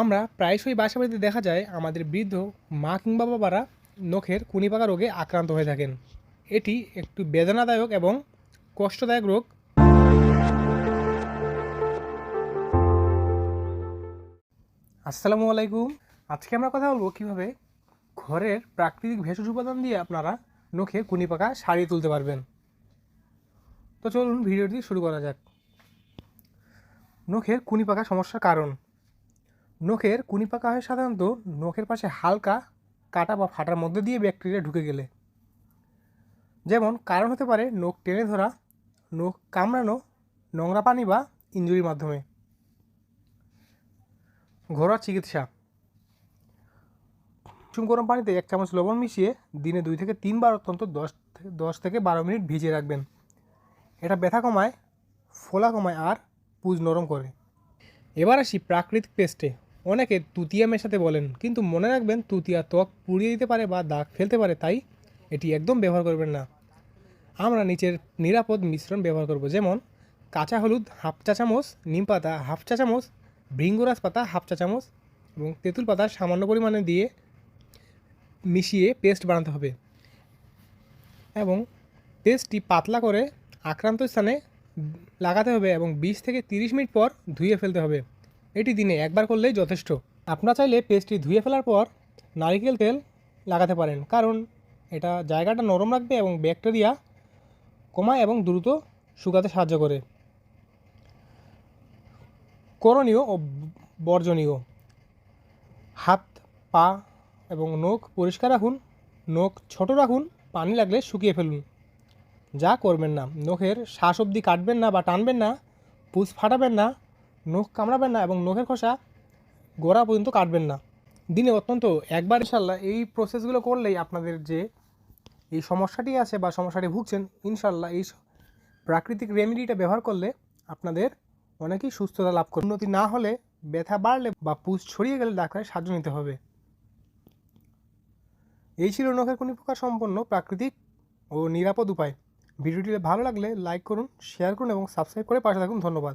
আমরা প্রায়শই বাসা বাড়িতে দেখা যায় আমাদের বৃদ্ধ মা কিংবা বাবারা নখের কুনিপাকা রোগে আক্রান্ত হয়ে থাকেন। এটি একটু বেদনাদায়ক এবং কষ্টদায়ক রোগ। আসসালামু আলাইকুম। আজকে আমরা কথা বলব কীভাবে ঘরের প্রাকৃতিক ভেষজ উপাদান দিয়ে আপনারা নখে কুনিপাকা সারিয়ে তুলতে পারবেন। তো চলুন ভিডিওটি শুরু করা যাক। নখের কুনিপাকা সমস্যার কারণ। নখের কুনি পাকা হয় সাধারণত নখের পাশে হালকা কাটা বা ফাটার মধ্যে দিয়ে ব্যাকটেরিয়া ঢুকে গেলে। যেমন কারণ হতে পারে নখ টেনে ধরা, নখ কামড়ানো, নোংরা পানি বা ইঞ্জুরির মাধ্যমে। ঘরোয়া চিকিৎসা। কুসুম গরম পানিতে এক চামচ লবণ মিশিয়ে দিনে দুই থেকে তিনবার অত্যন্ত দশ দশ থেকে বারো মিনিট ভিজিয়ে রাখবেন। এটা ব্যথা কমায়, ফোলা কমায় আর পুজ নরম করে। এবার আসি প্রাকৃতিক পেস্টে। অনেকে তুতিয়া মেশাতে বলেন, কিন্তু মনে রাখবেন তুতিয়া ত্বক পুড়িয়ে দিতে পারে বা দাগ ফেলতে পারে, তাই এটি একদম ব্যবহার করবেন না। আমরা নিচের নিরাপদ মিশ্রণ ব্যবহার করব, যেমন কাঁচা হলুদ হাফ চা চামচ, নিম পাতা হাফ চা চামচ ভৃঙ্গরাজ পাতা হাফ চা চামচ এবং তেঁতুল পাতা সামান্য পরিমাণে দিয়ে মিশিয়ে পেস্ট বানাতে হবে এবং পেস্টটি পাতলা করে আক্রান্ত স্থানে লাগাতে হবে এবং বিশ থেকে তিরিশ মিনিট পর ধুয়ে ফেলতে হবে। এটি দিনে একবার করলেই যথেষ্ট। আপনারা চাইলে পেস্টটি ধুয়ে ফেলার পর নারিকেল তেল লাগাতে পারেন, কারণ এটা জায়গাটা নরম রাখবে এবং ব্যাকটেরিয়া কমায় এবং দ্রুত শুকাতে সাহায্য করে। করণীয় ও বর্জনীয়। হাত, পা এবং নখ পরিষ্কার রাখুন। নখ ছোট রাখুন, পানি লাগলে শুকিয়ে ফেলুন। যা করবেন না। নখের শ্বাস অবধি কাটবেন না বা টানবেন না পুষ ফাটাবেন না। নখ কামড়াবেন না এবং নখের খোসা গোড়া পর্যন্ত কাটবেন না। দিনে অত্যন্ত একবার ইনশাল্লাহ এই প্রসেসগুলো করলেই আপনাদের যে এই সমস্যাটি আছে বা সমস্যাটি ভুগছেন ইনশাল্লাহ এই প্রাকৃতিক রেমেডিটা ব্যবহার করলে আপনাদের অনেকেই সুস্থতা লাভ করবে। উন্নতি না হলে ব্যথা বাড়লে বা পুষ ছড়িয়ে গেলে ডাক্তারের সাহায্য নিতে হবে। এই ছিল নখের কোনি প্রকার সম্পন্ন প্রাকৃতিক ও নিরাপদ উপায়। ভিডিওটি ভালো লাগলে লাইক করুন, শেয়ার করুন এবং সাবস্ক্রাইব করে পাশে থাকুন। ধন্যবাদ।